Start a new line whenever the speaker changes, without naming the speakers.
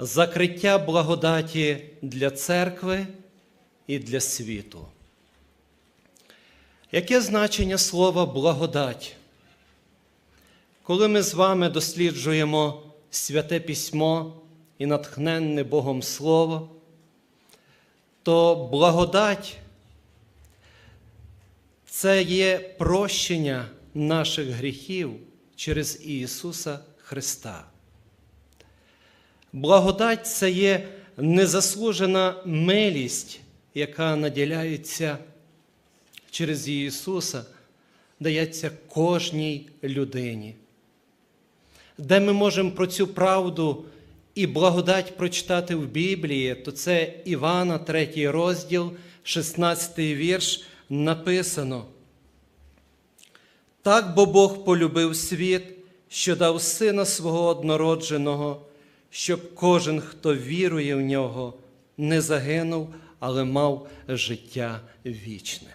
закриття благодаті для церкви і для світу. Яке значення слова благодать? Коли ми з вами досліджуємо святе письмо і натхненне Богом Слово, то благодать це є прощення наших гріхів через Ісуса Христа. Благодать це є незаслужена милість, яка наділяється через Ісуса, дається кожній людині. Де ми можемо про цю правду і благодать прочитати в Біблії, то це Івана, 3 розділ, 16 вірш, написано. Так бо Бог полюбив світ, що дав Сина свого однородженого, щоб кожен, хто вірує в нього, не загинув, але мав життя вічне.